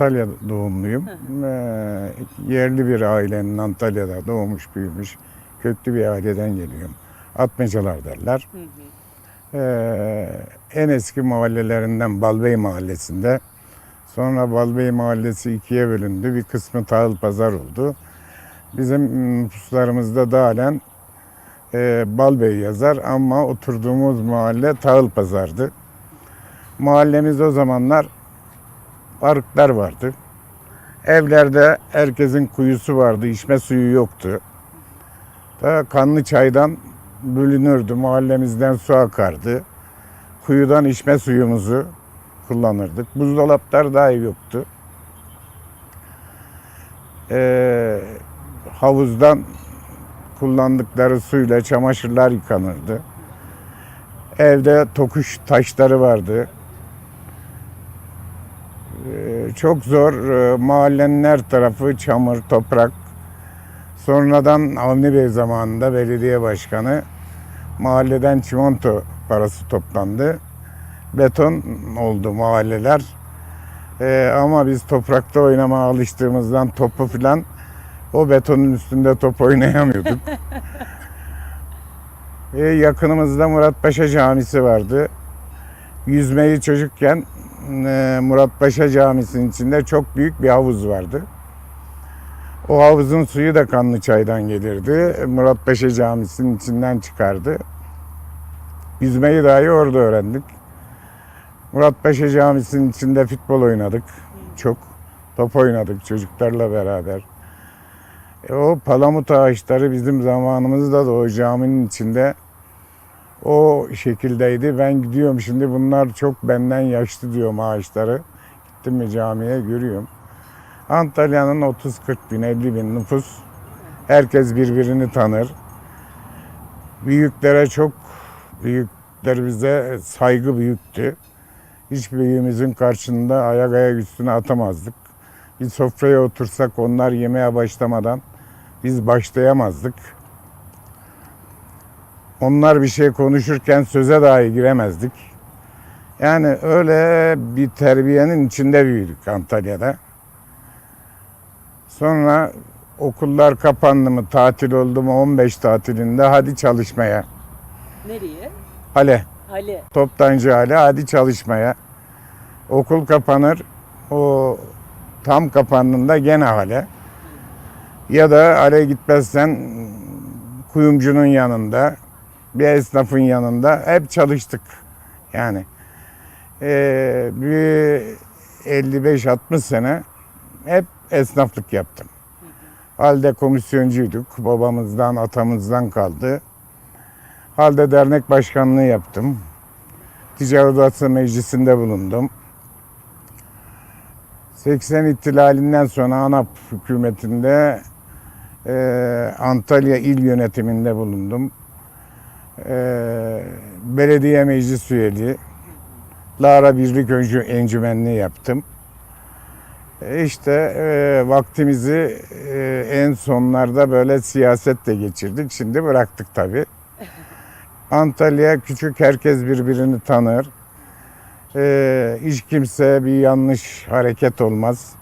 Antalya doğumluyum. Ee, yerli bir ailenin Antalya'da doğmuş büyümüş köklü bir aileden geliyorum. Atmacalar derler. Ee, en eski mahallelerinden Balbey Mahallesi'nde. Sonra Balbey Mahallesi ikiye bölündü. Bir kısmı Tağıl Pazar oldu. Bizim nüfuslarımızda da halen e, Balbey yazar ama oturduğumuz mahalle Tağıl Pazar'dı. Mahallemiz o zamanlar arıklar vardı. Evlerde herkesin kuyusu vardı, içme suyu yoktu. Da kanlı çaydan bölünürdü, mahallemizden su akardı. Kuyudan içme suyumuzu kullanırdık. Buzdolaplar dahi yoktu. Ee, havuzdan kullandıkları suyla çamaşırlar yıkanırdı. Evde tokuş taşları vardı. Çok zor. Ee, Mahallenin her tarafı çamur, toprak. Sonradan Avni Bey zamanında belediye başkanı mahalleden çimento parası toplandı. Beton oldu mahalleler. Ee, ama biz toprakta oynamaya alıştığımızdan topu filan o betonun üstünde top oynayamıyorduk. Ee, yakınımızda Muratpaşa Camisi vardı. Yüzmeyi çocukken e, Muratpaşa Camisi'nin içinde çok büyük bir havuz vardı. O havuzun suyu da Kanlıçay'dan gelirdi. Muratpaşa Camisi'nin içinden çıkardı. Yüzmeyi dahi orada öğrendik. Muratpaşa Camisi'nin içinde futbol oynadık. Çok. Top oynadık çocuklarla beraber. E, o palamut ağaçları bizim zamanımızda da o caminin içinde o şekildeydi. Ben gidiyorum şimdi bunlar çok benden yaşlı diyorum ağaçları. Gittim mi camiye görüyorum. Antalya'nın 30-40 bin, 50 bin nüfus. Herkes birbirini tanır. Büyüklere çok, büyüklerimize saygı büyüktü. Hiç büyüğümüzün karşında ayak ayak üstüne atamazdık. Bir sofraya otursak onlar yemeğe başlamadan biz başlayamazdık. Onlar bir şey konuşurken söze dahi giremezdik. Yani öyle bir terbiyenin içinde büyüdük Antalya'da. Sonra okullar kapandı mı, tatil oldu mu 15 tatilinde hadi çalışmaya. Nereye? Hale, Hale. toptancı hale hadi çalışmaya. Okul kapanır, o tam kapandığında gene hale. Ya da hale gitmezsen kuyumcunun yanında, bir esnafın yanında hep çalıştık. Yani eee, bir 55-60 sene hep esnaflık yaptım. Halde komisyoncuyduk. Babamızdan, atamızdan kaldı. Halde dernek başkanlığı yaptım. Ticaret Odası Meclisi'nde bulundum. 80 ihtilalinden sonra ANAP hükümetinde eee, Antalya İl Yönetiminde bulundum. Eee, belediye meclis üyeliği, Lara Birlik Öncü Encümenliği yaptım. E İşte e, vaktimizi e, en sonlarda böyle siyasetle geçirdik. Şimdi bıraktık tabii. Antalya küçük, herkes birbirini tanır. E, hiç kimse bir yanlış hareket olmaz.